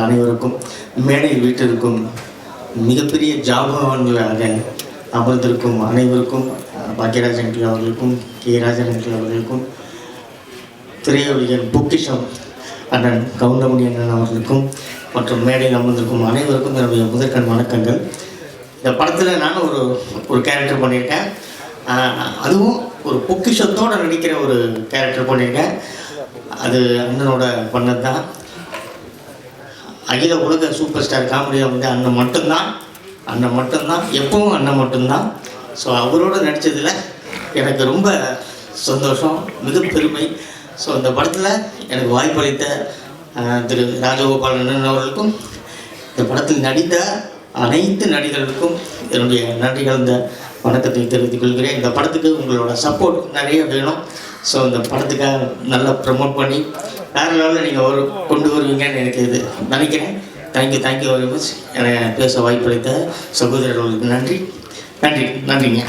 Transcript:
உங்கள் அனைவருக்கும் மேடையில் வீட்டிற்கும் மிகப்பெரிய ஜாபவான்களாக அமர்ந்திருக்கும் அனைவருக்கும் அஹ், பாக்யராஜ் அங்கிள் அவர்களுக்கும் கே ராஜன் அங்கிள் அவர்களுக்கும் திரையொலியின் பொக்கிஷம் அண்ணன் கவுண்டமணி அண்ணன் அவர்களுக்கும் மற்றும் மேடையில் அமர்ந்திருக்கும் அனைவருக்கும் என்னுடைய முதற்கண் வணக்கங்கள். இந்த படத்தில் நான் ஒரு ஒரு கேரக்டர் பண்ணியிருக்கேன். அதுவும் ஒரு பொக்கிஷத்தோடு நடிக்கிற ஒரு கேரக்டர் பண்ணியிருக்கேன். அது அண்ணனோட பண்ணது தான். அகில உலக சூப்பர் ஸ்டார் காமெடியாக வந்து அண்ணன் மட்டும்தான். அண்ணன் மட்டும்தான். எப்பவும் அண்ணன் மட்டும்தான். ஸோ அவரோட நடித்ததில் எனக்கு ரொம்ப சந்தோஷம் மிக பெருமை. ஸோ இந்த படத்தில் எனக்கு வாய்ப்பளித்த திரு ராஜகோபால் அண்ணன் அவர்களுக்கும் இந்த படத்தில் நடித்த அனைத்து நடிகர்களுக்கும் என்னுடைய நன்றி கலந்த வணக்கத்தை தெரிவித்துக் கொள்கிறேன். இந்த படத்துக்கு உங்களோட சப்போர்ட் நிறைய வேணும். ஸோ இந்த படத்துக்காக நல்லா ப்ரமோட் பண்ணி வேறு லெவலில் நீங்கள் ஒரு கொண்டு வருவீங்கன்னு எனக்கு இது நினைக்கிறேன். தேங்க்யூ தேங்க்யூ வெரி மச் என பேச வாய்ப்பளித்த சகோதரர்களுக்கு நன்றி. நன்றி நன்றிங்க.